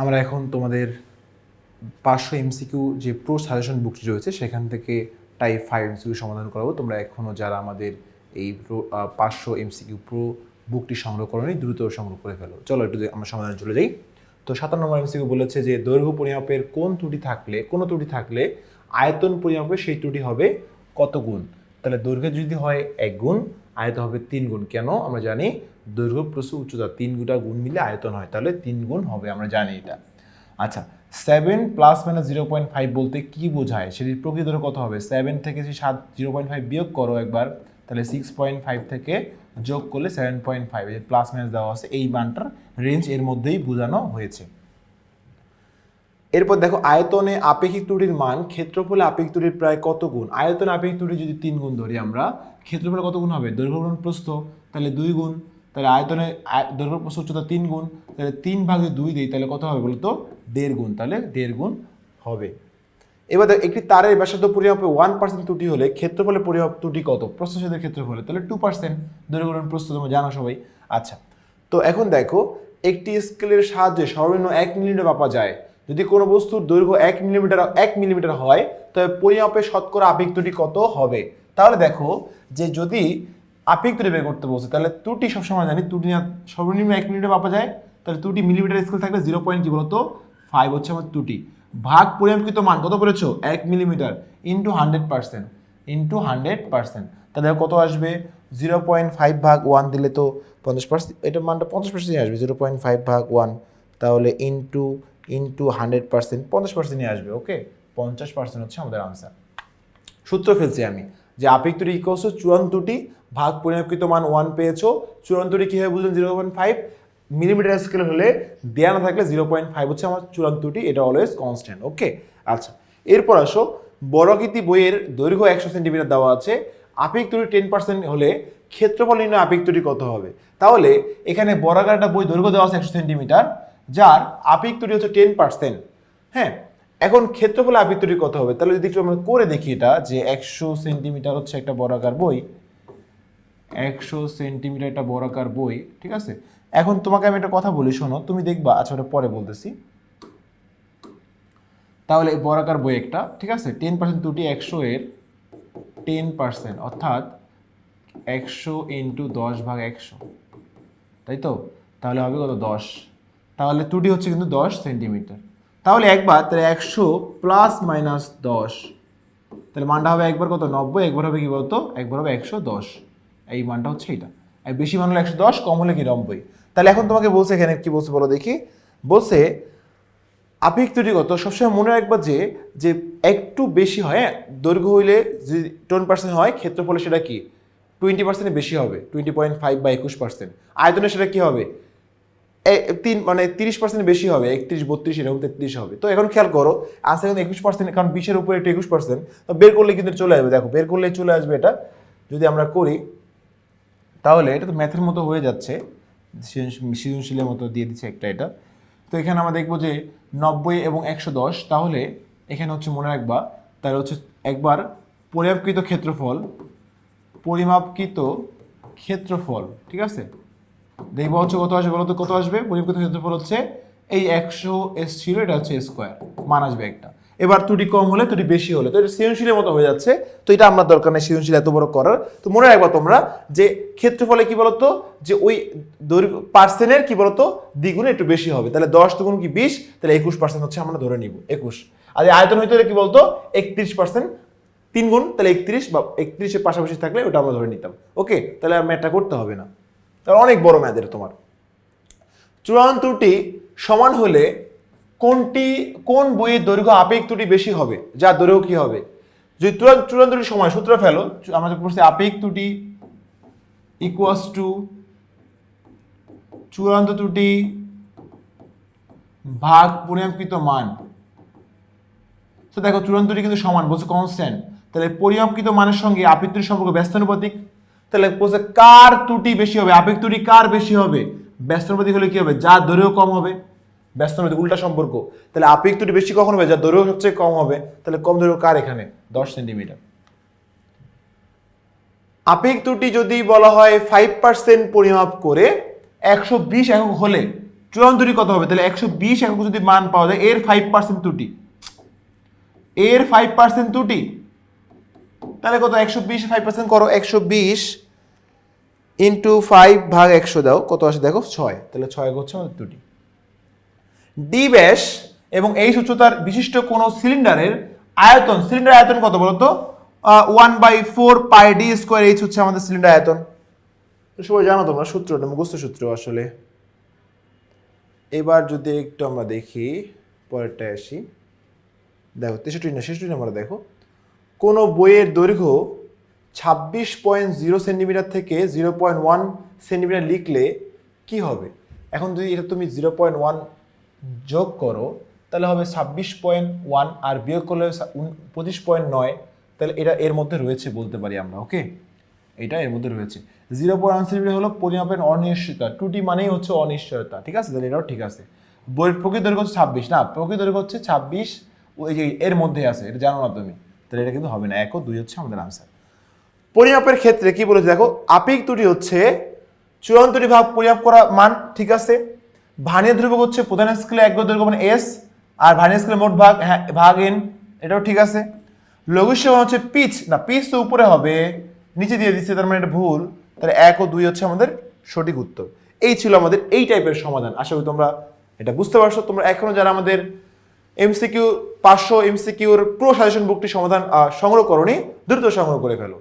আমরা এখন তোমাদের পাঁচশো এমসিকিউ যে প্রো সাজেশন বুকটি রয়েছে, সেখান থেকে টাইপ ফাইভ এমসিকিউ সমাধান করাবো। তোমরা এখনও যারা আমাদের এই প্রো পাঁচশো এমসিকিউ প্রো বুকটি সংগ্রহ করনি, দ্রুত সংগ্রহ করে ফেলো। চলো একটু আমরা সমাধানে চলে যাই। তো সাতান্ন নম্বর এমসিকিউ বলেছে যে, দৈর্ঘ্য পরিমাপের কোন ত্রুটি থাকলে, কোনো ত্রুটি থাকলে আয়তন পরিমাপে সেই ত্রুটি হবে কত গুণ? তাহলে দৈর্ঘ্য যদি হয় এক গুণ আয়তন হবে তিন গুণ। কেন? আমরা জানি দৈর্ঘ্য প্রস্থ উচ্চতা তিন গুণটা গুণ মিলে আয়তন হয়। তাহলে তিন গুণ হবে, আমরা জানি এটা। আচ্ছা seven plus minus zero point five বলতে কী বোঝায়? সেটির প্রকৃত কত হবে? সেভেন থেকে যদি সাত জিরো পয়েন্ট ফাইভ বিয়োগ করো একবার, তাহলে সিক্স পয়েন্ট ফাইভ থেকে যোগ করলে seven point five plus minus দেওয়া আছে, এই মানটার রেঞ্জ এর মধ্যেই বোঝানো হয়েছে। এরপর দেখো, আয়তনে আপেক্ষিক ত্রুটির মান ক্ষেত্রফলে আপেক্ষিক ত্রুটির প্রায় কত গুণ? আয়তনে আপেক্ষিক ত্রুটি যদি তিন গুণ ধরি আমরা, ক্ষেত্রফলে কত গুণ হবে? দৈর্ঘ্য গুণ প্রস্থ, তাহলে দুই গুণ, তাহলে আয়তনে আয়- দৈর্ঘ্য প্রস্থ উচ্চতা তিন গুণ, তাহলে তিন ভাগে দুই দিই, তাহলে কত হবে বলতো? দেড় গুণ, তাহলে দেড় গুণ হবে। এবার দেখো, একটি তারের ব্যাসার্ধ পরিমাপে ওয়ান পার্সেন্ট ত্রুটি হলে ক্ষেত্রফলে পরিমাপ ত্রুটি কত? প্রস্থচ্ছেদের ক্ষেত্রফলে, তাহলে টু পার্সেন্ট দৈর্ঘ্য গুণ প্রস্থ তোমরা জানো সবাই। আচ্ছা তো এখন দেখো, একটি স্কেলের সাহায্যে সর্বনিম্ন এক মিলিমিটার মাপা যায়। যদি কোনো বস্তুর দৈর্ঘ্য এক মিলিমিটার এক মিলিমিটার হয়, তবে পরিমাপে শতকরা আপেক্ষিক ত্রুটি কত হবে? তাহলে দেখো যে যদি আপেক্ষিক ত্রুটি বের করতে বলছে, তাহলে ত্রুটি সবসময় জানি, ত্রুটি সর্বনিম্ন এক মিলিমিটার মাপা যায়, তাহলে ত্রুটি মিলিমিটার স্কেল থাকলে জিরো পয়েন্ট কি বলতো? ফাইভ হচ্ছে আমার ত্রুটি। ভাগ পরিমাপকৃত মান কত বলেছ এক millimetre into hundred percent into hundred percent তাহলে কত আসবে? জিরো পয়েন্ট ফাইভ ভাগ ওয়ান দিলে তো পঞ্চাশ পার্সেন্ট এটা মানটা পঞ্চাশ পার্সেন্টই আসবে জিরো পয়েন্ট ফাইভ ভাগ ওয়ান তাহলে ইন্টু ইন্টু হান্ড্রেড পার্সেন্ট পঞ্চাশ পার্সেন্টই আসবে ওকে পঞ্চাশ পার্সেন্ট হচ্ছে আমাদের আনসার সূত্র ফেলছি আমি, যে আপেক্ষিক ত্রুটি ইকোয়ালস চূড়ান্তটি ভাগ পরিমাপকৃত মান ওয়ান পেয়েছ চূড়ান্তটি কীভাবে বুঝলেন? Zero point five millimetre scale হলে দেয়া না থাকলে জিরো পয়েন্ট ফাইভ হচ্ছে আমার চূড়ান্তটি এটা অলওয়েজ কনস্ট্যান্ট ওকে আচ্ছা এরপর আসো বড়কৃতি বইয়ের দৈর্ঘ্য একশো সেন্টিমিটার দেওয়া আছে, আপেক্ষিক ত্রুটি টেন পার্সেন্ট হলে ক্ষেত্রফল নির্ণয় আপেক্ষিক ত্রুটি কত হবে? তাহলে এখানে বর্গাকার একটা বই দৈর্ঘ্য দেওয়া আছে একশো সেন্টিমিটার যার আপেক্ষিক তৈরি হচ্ছে টেন পার্সেন্ট হ্যাঁ এখন ক্ষেত্রফলে আপেক্ষিক ত্রুটি কত হবে। তাহলে যদি একটু আমরা করে দেখি এটা, যে একশো সেন্টিমিটার হচ্ছে একটা বর্গাকার বই, একশো সেন্টিমিটার একটা বর্গাকার বই, ঠিক আছে? এখন তোমাকে আমি একটা কথা বলি, শোনো, তুমি দেখবা আচ্ছা ওটা পরে বলতেছি। তাহলে বর্গাকার বই একটা, ঠিক আছে? টেন পার্সেন্ট ত্রুটি একশো এর টেন পার্সেন্ট অর্থাৎ একশো ইন্টু দশ ভাগ একশো। তাই তো? তাহলে হবে কত? দশ। তাহলে ত্রুটি হচ্ছে কিন্তু দশ সেন্টিমিটার তাহলে একবার তাহলে একশো প্লাস মাইনাস দশ। তাহলে মানটা হবে একবার কত? নব্বই, একবার হবে কি বলতো? একবার হবে একশো দশ। এই মানটা হচ্ছে এটা আর বেশি মান হলো একশো দশ, কম হলে কি নব্বই? তাহলে এখন তোমাকে বলছে এখানে কি বলছে বলো দেখি। বলছে আপেক্ষিক ত্রুটি কত? সবসময় মনে রাখবা যে যে একটু বেশি হয় হ্যাঁ? দৈর্ঘ্য হইলে যদি টেন পার্সেন্ট হয়, ক্ষেত্রফলে সেটা কি? টোয়েন্টি পার্সেন্টের বেশি হবে টোয়েন্টি পয়েন্ট ফাইভ বা একুশ পার্সেন্ট আয়তনে সেটা কী হবে? তিন মানে তিরিশ পার্সেন্ট বেশি হবে, একত্রিশ, বত্রিশ, এরকম তেত্রিশ হবে। তো এখন খেয়াল করো আনসার কিন্তু একুশ পার্সেন্ট কারণ বিশের উপরে একটু একুশ পার্সেন্ট তো বের করলে কিন্তু চলে আসবে। দেখো, বের করলে চলে আসবে এটা, যদি আমরা করি, তাহলে এটা তো ম্যাথের মতো হয়ে যাচ্ছে, সৃজন- সৃজনশীলের মতো দিয়ে দিচ্ছে একটা এটা। তো এখানে আমরা দেখব যে নব্বই এবং একশো দশ, তাহলে এখানে হচ্ছে মনে রাখবা, তাহলে হচ্ছে একবার পরিমাপকৃত ক্ষেত্রফল পরিমাপকৃত ক্ষেত্রফল, ঠিক আছে? দেখব হচ্ছে কত আসবে বলতো? কত আসবে? পরিমাপকৃত ক্ষেত্রফল হচ্ছে এই একশো এস ছিল, এটা হচ্ছে স্কোয়ার মান আসবে একটা। এবার ত্রুটি কম হলে, ত্রুটি বেশি হলে, তো এটা সৃজনশীলের মতো হয়ে যাচ্ছে। তো এটা আমরা দরকার নেই সৃজনশীল এত বড় করার। তো মনে রাখবা তোমরা যে ক্ষেত্রফলে কি বলতো? যে ওই দৈর্ঘ্য পার্সেন্টের কি বলতো? দ্বিগুণে একটু বেশি হবে। তাহলে দশ দুগুণ কি বিশ? তাহলে একুশ পার্সেন্ট হচ্ছে আমরা ধরে নিব, একুশ। আর আয়তন হইতে কি বলতো? একত্রিশ পার্সেন্ট তিন গুণ তাহলে একত্রিশ বা একত্রিশের পাশাপাশি থাকলে ওটা আমরা ধরে নিতাম। ওকে? তাহলে আর ম্যাথটা করতে হবে না। তাহলে অনেক বড় ম্যাথের তোমার। চূড়ান্ত ত্রুটি সমান হলে কোনটি, কোন বইয়ের দৈর্ঘ্য আপেক্ষিক ত্রুটি বেশি হবে? যার দৈর্ঘ্য কি হবে? যদি চূড়ান্ত চূড়ান্ত ত্রুটির সময় সূত্র ফেলো, আমাদের পড়ছে আপেক্ষিক ত্রুটি ইকুয়াস টু চূড়ান্ত ত্রুটি ভাগ পরিমাপকৃত মান। তো দেখো, চূড়ান্ত ত্রুটি কিন্তু সমান, বলছে কনস্ট্যান্ট তাহলে পরিমাপকৃত মানের সঙ্গে আপেক্ষিক ত্রুটির সম্পর্ক ব্যস্তানুপাতিক তাহলে বলছে, কার ত্রুটি বেশি হবে? আপেক্ষিক ত্রুটি কার বেশি হবে? ব্যস্তানুপাতিক হলে কি হবে? যার দৈর্ঘ্য কম হবে। ব্যস্তানুপাতিক উল্টা সম্পর্ক। তাহলে আপেক্ষিক ত্রুটি বেশি কখন হবে? যার দৈর্ঘ্য সবচেয়ে কম হবে। তাহলে কম দৈর্ঘ্য কার এখানে? দশ সেন্টিমিটার। আপেক্ষিক ত্রুটি যদি বলা হয় ফাইভ পার্সেন্ট পরিমাপ করে, একশো বিশ একক হলে চূড়ান্ত ত্রুটি কত হবে? তাহলে একশো বিশ একক যদি মান পাওয়া যায়, এর ফাইভ পার্সেন্ট ত্রুটি। এর ফাইভ পার্সেন্ট ত্রুটি তাহলে কত? একশো বিশ ফাইভ পার্সেন্ট করো, একশো বিশ ইন্টু ফাইভ ভাগ একশো দাও। কত আসে দেখো? ছয়। তাহলে ছয় হচ্ছে আমাদের ত্রুটি ডি ব্যাস এবং এই উচ্চতার বিশিষ্ট কোনো সিলিন্ডারের আয়তন, সিলিন্ডার আয়তন কত বলতো? One by four pi D square H হচ্ছে আমাদের সিলিন্ডার আয়তন। সবাই জানো তোমরা সূত্রটা, মুখস্থ সূত্র আসলে। এবার যদি একটু আমরা দেখি, পরেরটায় আসি। দেখো, তেষট্টি না, ছেষট্টি নাম্বার দেখো। কোনো বইয়ের দৈর্ঘ্য ছাব্বিশ পয়েন্ট জিরো সেন্টিমিটার থেকে জিরো পয়েন্ট ওয়ান সেন্টিমিটার লিখলে কি হবে? এখন যদি এটা তুমি জিরো পয়েন্ট ওয়ান যোগ করো, তাহলে হবে ছাব্বিশ পয়েন্ট ওয়ান আর বিয়োগ করলে পঁচিশ পয়েন্ট নয়, তাহলে এটা এর মধ্যে রয়েছে বলতে পারি আমরা, ওকে? এটা এর মধ্যে রয়েছে। জিরো পয়েন্ট ওয়ান সেন্টিমিটার হলো পরিমাপের অনিশ্চয়তা, টুটি মানেই হচ্ছে অনিশ্চয়তা, ঠিক আছে? তাহলে এটাও ঠিক আছে। বইয়ের প্রকৃত দৈর্ঘ্য হচ্ছে ছাব্বিশ, না, প্রকৃত দৈর্ঘ্য হচ্ছে ছাব্বিশ, ওই যে এর মধ্যে আছে, এটা জানো না তুমি। তাহলে এটা কিন্তু হবে না। এক ও দুই হচ্ছে আমাদের আনসার পরিমাপের ক্ষেত্রে কি বলেছে? দেখো, আপিক ত্রুটি হচ্ছে চূড়ান্ত ত্রুটি ভাগ পরিমাপ করা মান, ঠিক আছে? ভানীয় ধ্রুবক হচ্ছে প্রধান স্কেলে এক দৈর্ঘ্য মানে এস আর ভানীয় স্কেলে মোট ভাগ হ্যাঁ ভাগ এন এটাও ঠিক আছে। লঘু সীমা হচ্ছে পিচ। না, পিচ তো উপরে হবে, নিচে দিয়ে দিচ্ছে, তার মানে এটা ভুল। তাহলে এক ও দুই হচ্ছে আমাদের সঠিক উত্তর। এই ছিল আমাদের এই টাইপের সমাধান। আশা করি তোমরা এটা বুঝতে পারছ। তোমরা এখনও যারা আমাদের এমসিকিউ পাঁচশো এমসিকিউর প্রো সাজেশন বুকটি সমাধান সংগ্রহ করণে দ্রুত সংগ্রহ করে ফেলো।